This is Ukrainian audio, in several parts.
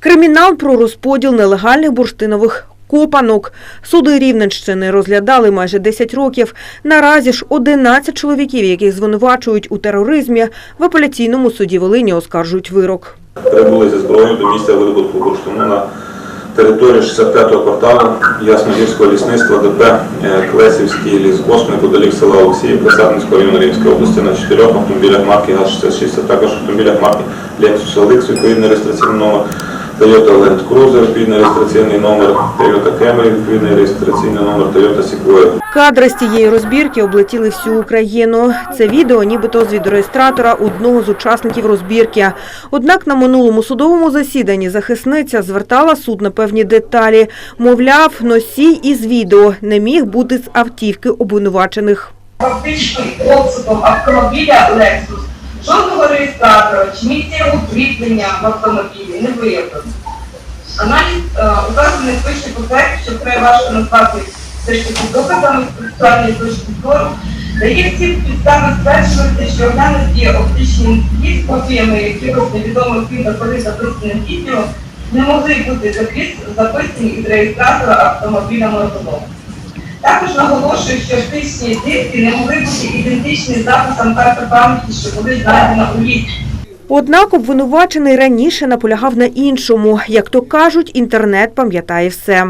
Кримінал про розподіл нелегальних бурштинових копанок. Суди Рівненщини розглядали майже 10 років. Наразі ж 11 чоловіків, яких звинувачують у тероризмі, в апеляційному суді Волині оскаржують вирок. прибули зі зброєю до місця видобутку бурштину на території 65-го кварталу Ясногірського лісництва ДП е, Клесівський лісгосп неподалік села Олексіївка Сарненського району Рівненської області на чотирьох автомобілях марки ГАЗ-66, а також автомобілях марки Lexus LX, відповідний реєстраційний номер, Toyota Land Cruiser, відповідний реєстраційний номер, Toyota Camry, відповідний реєстраційний номер, Toyota Sequoia. Кадри з цієї розбірки облетіли всю Україну. Це відео нібито з відеореєстратора одного з учасників розбірки. Однак на минулому судовому засіданні захисниця звертала суд на певні деталі. Мовляв, носій із відео не міг бути з автівки обвинувачених. фактичним обсягом автомобіля Lexus жодного реєстратора чи місця його кріплення в автомобілі не виявлено. Аналіз указаних вище потреб, що вкрай важко назвати все ж таки доказами з процесуальної точки зору, дає всі підстави стверджувати, що оглянуті оптичні ліс, копіями якихось невідомих фільмів, коли записаних відео, не могли бути запис- записані від реєстратора автомобіля мордового. Також наголошую, що штучні диски не могли бути ідентичні записам карти пам'яті, що були знайдені у лісі. Однак обвинувачений раніше наполягав на іншому. Як то кажуть, інтернет пам'ятає все.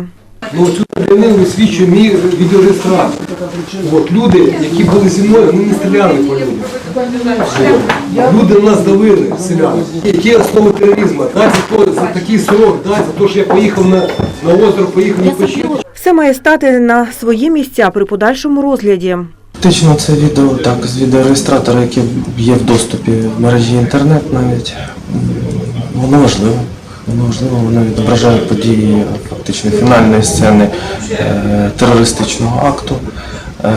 Ну цю стрілянину висвічує мій відеореєстратор. От люди, які були зі мною, вони не стріляли по людям. Люди нас давили, селяни. Які основи тероризму? Дай за, то, за такий срок, дай за те, що я поїхав на, на озеро, поїхав не почив. Все має стати на свої місця при подальшому розгляді. Фактично це відео так з відеореєстратора, який є в доступі в мережі інтернет навіть. Воно важливо. Воно важливо, воно відображає події фактично фінальної сцени е, терористичного акту. Е,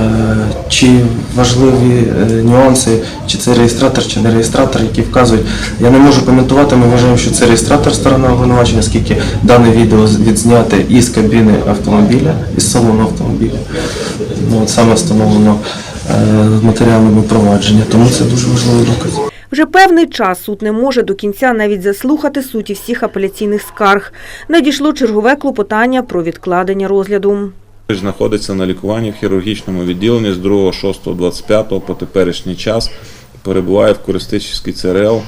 чи важливі е, нюанси, чи це реєстратор, чи не реєстратор, які вказують. Я не можу коментувати, ми вважаємо, що це реєстратор сторона обвинувачення, оскільки дане відео відзняте із кабіни автомобіля, із салону автомобіля. Ну, от саме встановлено матеріалами провадження, тому це дуже важливий доказ. Вже певний час суд не може до кінця навіть заслухати суті всіх апеляційних скарг. Надійшло чергове клопотання про відкладення розгляду. Знаходиться на лікуванні в хірургічному відділенні з 2.6.25 по теперішній час. Перебуває в Користичівській ЦРЛ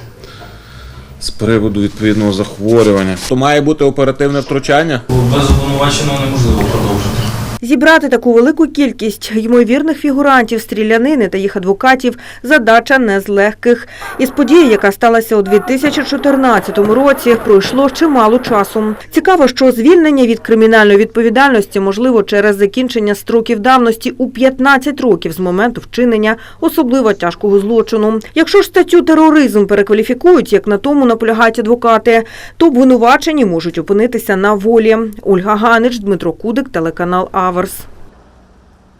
з приводу відповідного захворювання. То має бути оперативне втручання? Без обвинуваченого неможливо продовжити. Зібрати таку велику кількість ймовірних фігурантів стрілянини та їх адвокатів задача не з легких. Із події, яка сталася у 2014 році, пройшло чимало часу. Цікаво, що звільнення від кримінальної відповідальності можливо через закінчення строків давності у 15 років з моменту вчинення особливо тяжкого злочину. Якщо ж статтю тероризм перекваліфікують, як на тому наполягають адвокати, то обвинувачені можуть опинитися на волі. Ольга Ганич, Дмитро Кудик, телеканал Аверс.